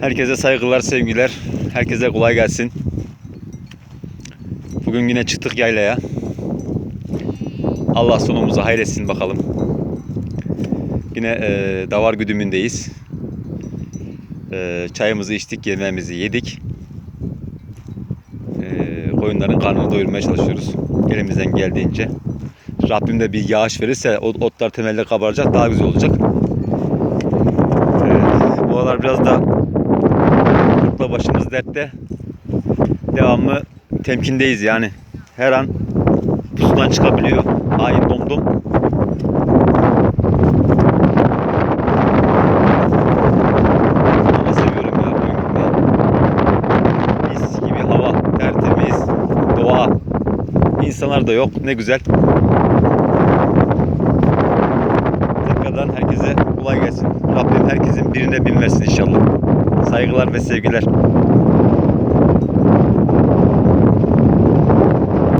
Herkese saygılar, sevgiler. Herkese kolay gelsin. Bugün yine çıktık yaylaya. Allah sonumuzu hayretsin bakalım. Yine e, davar güdümündeyiz. E, çayımızı içtik, yemeğimizi yedik. E, koyunların karnını doyurmaya çalışıyoruz. Elimizden geldiğince. Rabbim de bir yağış verirse ot- otlar temelde kabaracak, daha güzel olacak. Evet, bu aralar biraz da kurtla başımız dertte. Devamlı temkindeyiz yani. Her an pusudan çıkabiliyor. Hain domdom. Ama seviyorum ya. Mis gibi hava, tertemiz, doğa. İnsanlar da yok. Ne güzel. Tekrardan herkese kolay gelsin. Rabbim herkesin birine bin versin inşallah. Saygılar ve sevgiler.